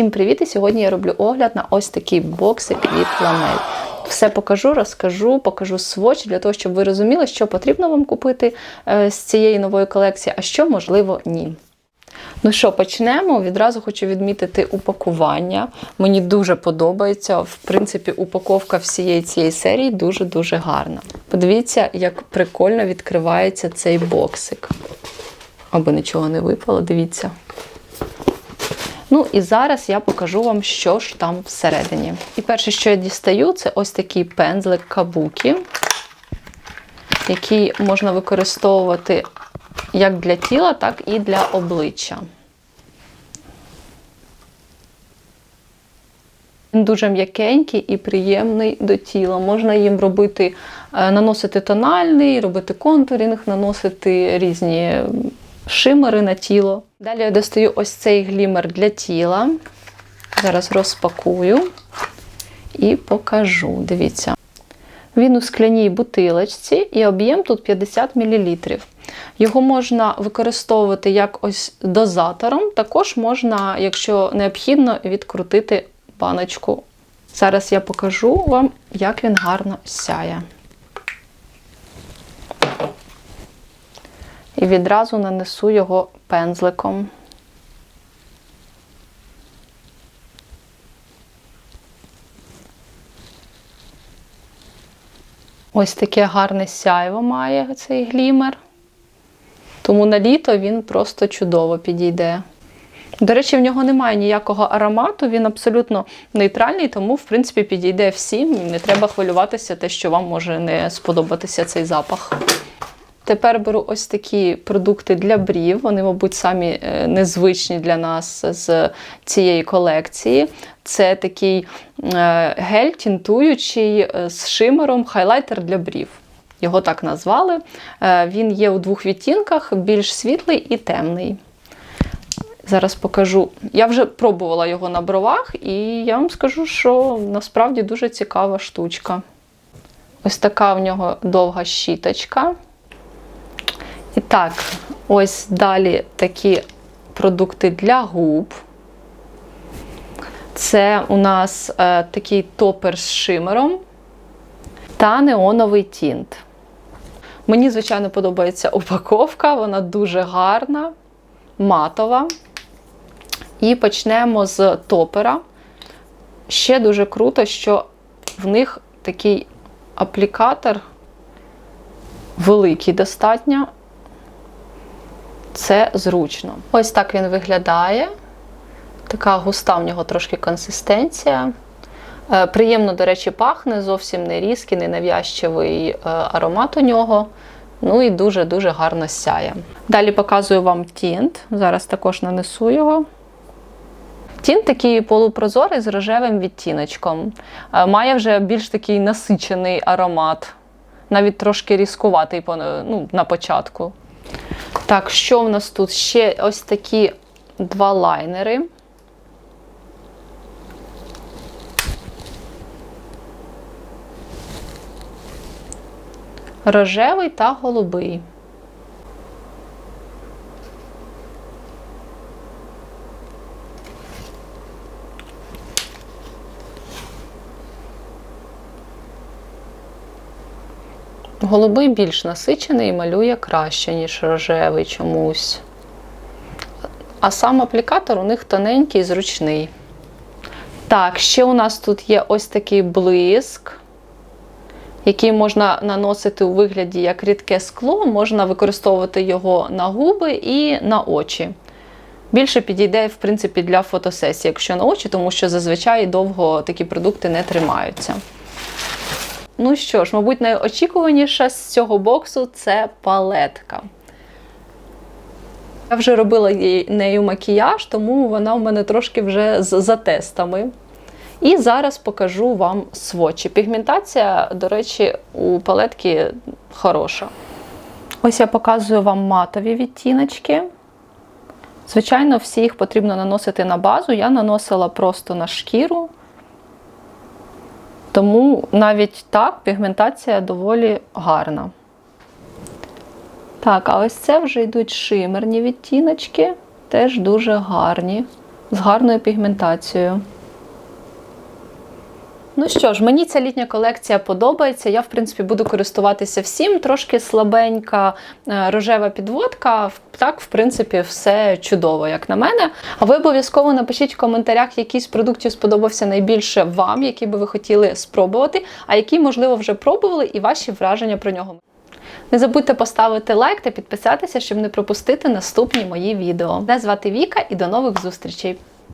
Всім привіт! І сьогодні я роблю огляд на ось такий боксик від ламель. Все покажу, розкажу, покажу своч для того, щоб ви розуміли, що потрібно вам купити е, з цієї нової колекції, а що можливо ні. Ну що, почнемо. Відразу хочу відмітити упакування. Мені дуже подобається. В принципі, упаковка всієї цієї серії дуже-дуже гарна. Подивіться, як прикольно відкривається цей боксик. Аби нічого не випало, дивіться. Ну і зараз я покажу вам, що ж там всередині. І перше, що я дістаю, це ось такий пензлик кабукі, який можна використовувати як для тіла, так і для обличчя. Він дуже м'якенький і приємний до тіла. Можна їм робити, е, наносити тональний, робити контурінг, наносити різні шимери на тіло. Далі я достаю ось цей глімер для тіла. Зараз розпакую і покажу. Дивіться. Він у скляній бутилочці і об'єм тут 50 мл. Його можна використовувати як ось дозатором, також можна, якщо необхідно, відкрутити баночку. Зараз я покажу вам, як він гарно сяє. І відразу нанесу його пензликом. Ось таке гарне сяйво має цей глімер. Тому на літо він просто чудово підійде. До речі, в нього немає ніякого аромату, він абсолютно нейтральний, тому, в принципі, підійде всім. Не треба хвилюватися, те, що вам може не сподобатися цей запах. Тепер беру ось такі продукти для брів. Вони, мабуть, самі е, незвичні для нас з цієї колекції. Це такий е, гель тінтуючий е, з шимером хайлайтер для брів. Його так назвали. Він є у двох відтінках: більш світлий і темний. Зараз покажу. Я вже пробувала його на бровах, і я вам скажу, що насправді дуже цікава штучка. Ось така в нього довга щіточка. Так, ось далі такі продукти для губ. Це у нас е, такий топер з шимером та неоновий тінт. Мені, звичайно, подобається упаковка, вона дуже гарна, матова. І почнемо з топера. Ще дуже круто, що в них такий аплікатор великий достатньо. Це зручно. Ось так він виглядає. Така густа в нього трошки консистенція. Е, приємно, до речі, пахне, зовсім не різкий, не нав'язчивий е, аромат у нього. Ну і дуже-дуже гарно сяє. Далі показую вам тінт. Зараз також нанесу його. Тінт такий полупрозорий з рожевим відтіночком. Е, має вже більш такий насичений аромат, навіть трошки різкуватий ну, на початку. Так, що в нас тут? Ще ось такі два лайнери. Рожевий та голубий. Голубий більш насичений і малює краще, ніж рожевий чомусь. А сам аплікатор у них тоненький і зручний. Так, ще у нас тут є ось такий блиск, який можна наносити у вигляді як рідке скло, можна використовувати його на губи і на очі. Більше підійде, в принципі, для фотосесії, якщо на очі, тому що зазвичай довго такі продукти не тримаються. Ну що ж, мабуть, найочікуваніше з цього боксу це палетка. Я вже робила нею макіяж, тому вона в мене трошки вже за тестами. І зараз покажу вам свочі. Пігментація, до речі, у палетки хороша. Ось я показую вам матові відтіночки. Звичайно, всі їх потрібно наносити на базу. Я наносила просто на шкіру. Тому навіть так пігментація доволі гарна. Так, а ось це вже йдуть шимерні відтіночки, теж дуже гарні. з гарною пігментацією. Ну що ж, мені ця літня колекція подобається. Я, в принципі, буду користуватися всім. Трошки слабенька е, рожева підводка. Так, в принципі, все чудово, як на мене. А ви обов'язково напишіть в коментарях, який з продуктів сподобався найбільше вам, який би ви хотіли спробувати, а який, можливо, вже пробували, і ваші враження про нього. Не забудьте поставити лайк та підписатися, щоб не пропустити наступні мої відео. Мене звати Віка і до нових зустрічей!